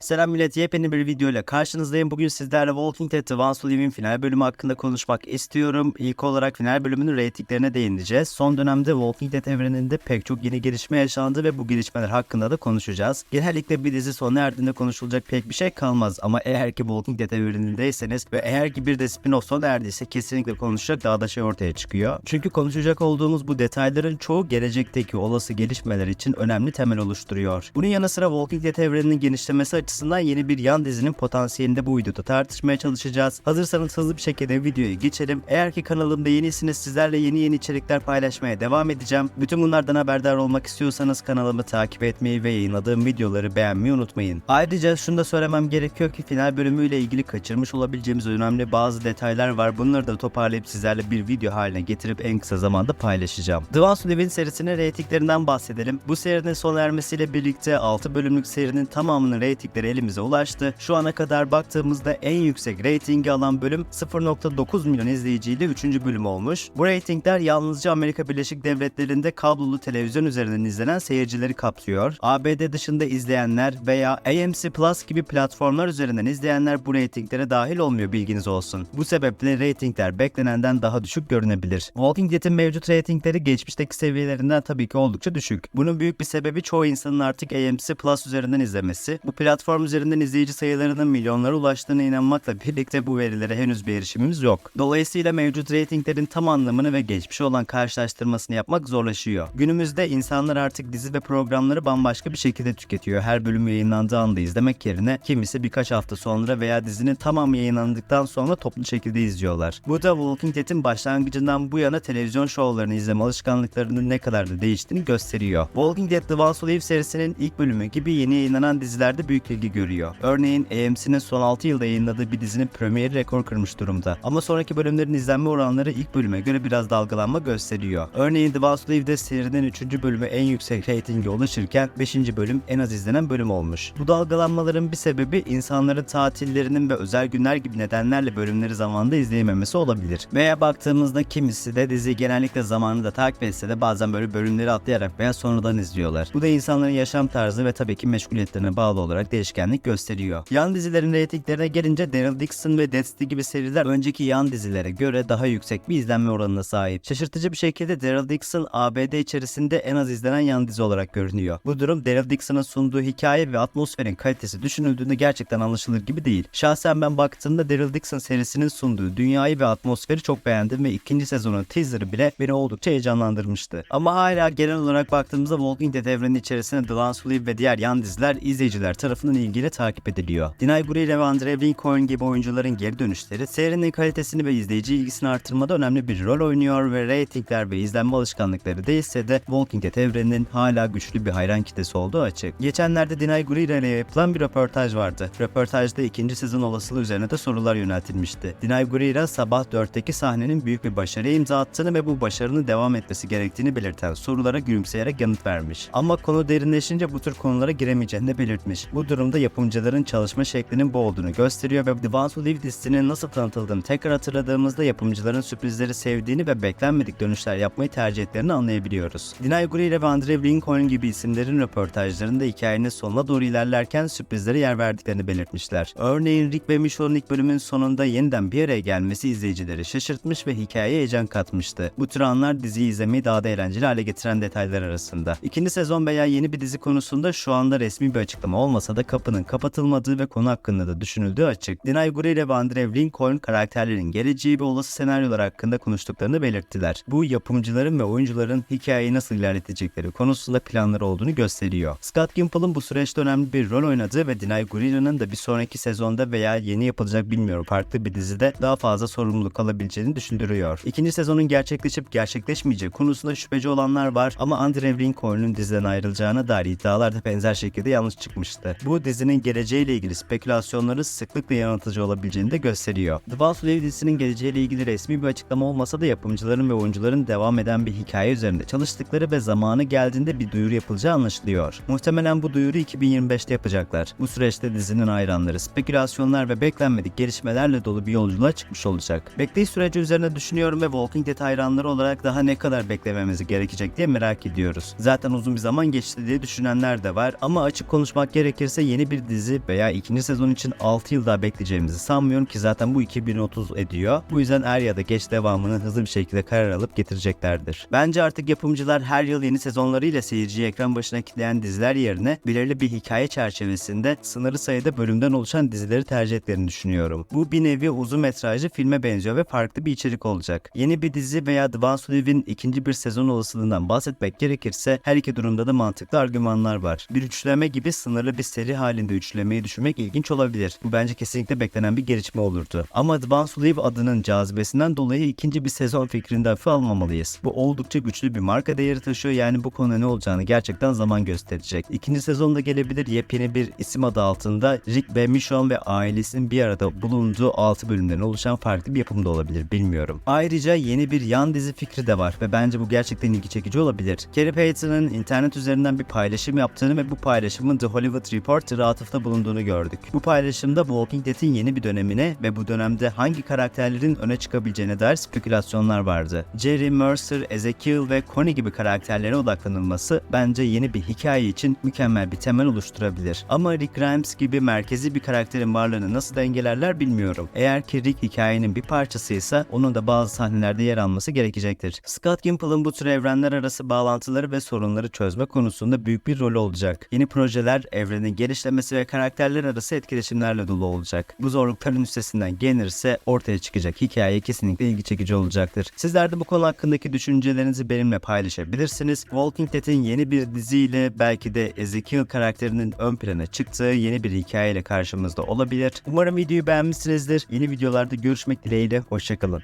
Selam millet, yepyeni bir video ile karşınızdayım. Bugün sizlerle Walking Dead The Ones Who final bölümü hakkında konuşmak istiyorum. İlk olarak final bölümünün reytinglerine değineceğiz. Son dönemde Walking Dead evreninde pek çok yeni gelişme yaşandı ve bu gelişmeler hakkında da konuşacağız. Genellikle bir dizi sona erdiğinde konuşulacak pek bir şey kalmaz ama eğer ki Walking Dead evrenindeyseniz ve eğer ki bir de spin-off sona erdiyse kesinlikle konuşacak daha da şey ortaya çıkıyor. Çünkü konuşacak olduğumuz bu detayların çoğu gelecekteki olası gelişmeler için önemli temel oluşturuyor. Bunun yanı sıra Walking Dead evreninin genişlemesi açısından yeni bir yan dizinin potansiyelini de bu videoda tartışmaya çalışacağız. Hazırsanız hızlı bir şekilde videoya geçelim. Eğer ki kanalımda yenisiniz sizlerle yeni yeni içerikler paylaşmaya devam edeceğim. Bütün bunlardan haberdar olmak istiyorsanız kanalımı takip etmeyi ve yayınladığım videoları beğenmeyi unutmayın. Ayrıca şunu da söylemem gerekiyor ki final bölümüyle ilgili kaçırmış olabileceğimiz önemli bazı detaylar var. Bunları da toparlayıp sizlerle bir video haline getirip en kısa zamanda paylaşacağım. The Ones Who Live'in serisinin reytinglerinden bahsedelim. Bu serinin sona ermesiyle birlikte 6 bölümlük serinin tamamının reytingleri elimize ulaştı. Şu ana kadar baktığımızda en yüksek reytingi alan bölüm 0.9 milyon izleyiciyle 3. bölüm olmuş. Bu reytingler yalnızca Amerika Birleşik Devletleri'nde kablolu televizyon üzerinden izlenen seyircileri kapsıyor. ABD dışında izleyenler veya AMC Plus gibi platformlar üzerinden izleyenler bu reytinglere dahil olmuyor bilginiz olsun. Bu sebeple reytingler beklenenden daha düşük görünebilir. Walking Dead'in mevcut reytingleri geçmişteki seviyelerinden tabii ki oldukça düşük. Bunun büyük bir sebebi çoğu insanın artık AMC Plus üzerinden izlemesi. Bu platform üzerinden izleyici sayılarının milyonlara ulaştığına inanmakla birlikte bu verilere henüz bir erişimimiz yok. Dolayısıyla mevcut reytinglerin tam anlamını ve geçmiş olan karşılaştırmasını yapmak zorlaşıyor. Günümüzde insanlar artık dizi ve programları bambaşka bir şekilde tüketiyor. Her bölüm yayınlandığı anda izlemek yerine kimisi birkaç hafta sonra veya dizinin tamamı yayınlandıktan sonra toplu şekilde izliyorlar. Bu da Walking Dead'in başlangıcından bu yana televizyon şovlarını izleme alışkanlıklarının ne kadar da değiştiğini gösteriyor. Walking Dead The Who Live serisinin ilk bölümü gibi yeni yayınlanan dizilerde büyük ilgi görüyor. Örneğin AMC'nin son 6 yılda yayınladığı bir dizinin premieri rekor kırmış durumda. Ama sonraki bölümlerin izlenme oranları ilk bölüme göre biraz dalgalanma gösteriyor. Örneğin The Who Live'de serinin 3. bölümü en yüksek reytinge ulaşırken 5. bölüm en az izlenen bölüm olmuş. Bu dalgalanmaların bir sebebi insanların tatillerinin ve özel günler gibi nedenlerle bölümleri zamanında izleyememesi olabilir. Veya baktığımızda kimisi de diziyi genellikle zamanında takip etse de bazen böyle bölümleri atlayarak veya sonradan izliyorlar. Bu da insanların yaşam tarzı ve tabii ki meşguliyetlerine bağlı olarak değişkenlik gösteriyor. Yan dizilerin reytinglerine gelince Daryl Dixon ve Dead City gibi seriler önceki yan dizilere göre daha yüksek bir izlenme oranına sahip. Şaşırtıcı bir şekilde Daryl Dixon ABD içerisinde en az izlenen yan dizi olarak görünüyor. Bu durum Daryl Dixon'ın sunduğu hikaye ve atmosferin kalitesi düşünüldüğünde gerçekten anlaşılır gibi değil. Şahsen ben baktığımda Daryl Dixon serisinin sunduğu dünyayı ve atmosferi çok beğendim ve ikinci sezonun teaserı bile beni oldukça heyecanlandırmıştı. Ama hala genel olarak baktığımızda Walking Dead evreni içerisinde The Who Live ve diğer yan diziler izleyiciler tarafından ilgiyle takip ediliyor. Denai Gurira ve Andre Lincoln gibi oyuncuların geri dönüşleri serinin kalitesini ve izleyici ilgisini artırmada önemli bir rol oynuyor ve reytingler ve izlenme alışkanlıkları değilse de Walking Dead evreninin hala güçlü bir hayran kitlesi olduğu açık. Geçenlerde Denai Gurira ile yapılan bir röportaj vardı. Röportajda ikinci sezon olasılığı üzerine de sorular yöneltilmişti. Denai Gurira sabah 4'teki sahnenin büyük bir başarıya imza attığını ve bu başarının devam etmesi gerektiğini belirten sorulara gülümseyerek yanıt vermiş. Ama konu derinleşince bu tür konulara giremeyeceğini de belirtmiş. Bu durumda yapımcıların çalışma şeklinin bu olduğunu gösteriyor ve The Ones Who Live dizisinin nasıl tanıtıldığını tekrar hatırladığımızda yapımcıların sürprizleri sevdiğini ve beklenmedik dönüşler yapmayı tercih ettiklerini anlayabiliyoruz. Denai Gurira ve Andre Lincoln gibi isimlerin röportajlarında hikayenin sonuna doğru ilerlerken sürprizlere yer verdiklerini belirtmişler. Örneğin Rick ve Michonne'un ilk bölümün sonunda yeniden bir araya gelmesi izleyicileri şaşırtmış ve hikayeye heyecan katmıştı. Bu tür anlar diziyi izlemeyi daha da eğlenceli hale getiren detaylar arasında. İkinci sezon veya yeni bir dizi konusunda şu anda resmi bir açıklama olmasa da kapının kapatılmadığı ve konu hakkında da düşünüldüğü açık. Denai Gurira ve Andre Lincoln karakterlerin geleceği ve olası senaryolar hakkında konuştuklarını belirttiler. Bu yapımcıların ve oyuncuların hikayeyi nasıl ilerletecekleri konusunda planları olduğunu gösteriyor. Scott Gimple'ın bu süreçte önemli bir rol oynadığı ve Denai Gurira'nın da bir sonraki sezonda veya yeni yapılacak bilmiyorum farklı bir dizide daha fazla sorumluluk alabileceğini düşündürüyor. İkinci sezonun gerçekleşip gerçekleşmeyeceği konusunda şüpheci olanlar var ama Andre Lincoln'un diziden ayrılacağına dair iddialar da benzer şekilde yanlış çıkmıştı. Bu dizinin geleceğiyle ilgili spekülasyonları sıklıkla yanıltıcı olabileceğini de gösteriyor. The Boss Live dizisinin geleceğiyle ilgili resmi bir açıklama olmasa da yapımcıların ve oyuncuların devam eden bir hikaye üzerinde çalıştıkları ve zamanı geldiğinde bir duyuru yapılacağı anlaşılıyor. Muhtemelen bu duyuru 2025'te yapacaklar. Bu süreçte dizinin hayranları spekülasyonlar ve beklenmedik gelişmelerle dolu bir yolculuğa çıkmış olacak. Bekleyiş süreci üzerine düşünüyorum ve Walking Dead hayranları olarak daha ne kadar beklememiz gerekecek diye merak ediyoruz. Zaten uzun bir zaman geçti diye düşünenler de var ama açık konuşmak gerekirse yeni bir dizi veya ikinci sezon için 6 yıl daha bekleyeceğimizi sanmıyorum ki zaten bu 2030 ediyor. Bu yüzden er ya da geç devamını hızlı bir şekilde karar alıp getireceklerdir. Bence artık yapımcılar her yıl yeni sezonlarıyla seyirciyi ekran başına kitleyen diziler yerine belirli bir hikaye çerçevesinde sınırlı sayıda bölümden oluşan dizileri tercih ettiklerini düşünüyorum. Bu bir nevi uzun metrajlı filme benziyor ve farklı bir içerik olacak. Yeni bir dizi veya The Ones Who Live'in ikinci bir sezon olasılığından bahsetmek gerekirse her iki durumda da mantıklı argümanlar var. Bir üçleme gibi sınırlı bir seri halinde üçlemeyi düşünmek ilginç olabilir. Bu bence kesinlikle beklenen bir gelişme olurdu. Ama Who Live adının cazibesinden dolayı ikinci bir sezon fikrini de almamalıyız. Bu oldukça güçlü bir marka değeri taşıyor yani bu konu ne olacağını gerçekten zaman gösterecek. İkinci sezonda gelebilir yepyeni bir isim adı altında Rick ve Michonne ve ailesinin bir arada bulunduğu 6 bölümden oluşan farklı bir yapım da olabilir bilmiyorum. Ayrıca yeni bir yan dizi fikri de var ve bence bu gerçekten ilgi çekici olabilir. Kerry Payton'ın internet üzerinden bir paylaşım yaptığını ve bu paylaşımın The Hollywood Reporter'a atıfta bulunduğunu gördük. Bu paylaşımda Walking Dead'in yeni bir dönemine ve bu dönemde hangi karakterlerin öne çıkabileceğine dair spekülasyonlar vardı. Jerry, Mercer, Ezekiel ve Connie gibi karakterlere odaklanılması bence yeni bir hikaye için mükemmel bir temel oluşturabilir. Ama Rick Grimes gibi merkezi bir karakterin varlığını nasıl dengelerler bilmiyorum. Eğer ki Rick hikayenin bir parçasıysa onun da bazı sahnelerde yer alması gerekecektir. Scott Gimple'ın bu tür evrenler arası bağlantıları ve sorunları çözme konusunda büyük bir rol olacak. Yeni projeler evrenin genişlemesi ve karakterler arası etkileşimlerle dolu olacak. Bu zorlukların üstesinden gelirse ortaya çıkacak hikaye kesinlikle ilgi çekici olacaktır. Sizler de bu konu hakkındaki düşüncelerinizi benimle paylaşabilirsiniz. Walking Dead'in yeni bir diziyle belki de Ezekiel karakterinin ön plana çıktığı yeni bir hikayeyle karşımızda olabilir. Umarım videoyu beğenmişsinizdir. Yeni videolarda görüşmek dileğiyle. Hoşçakalın.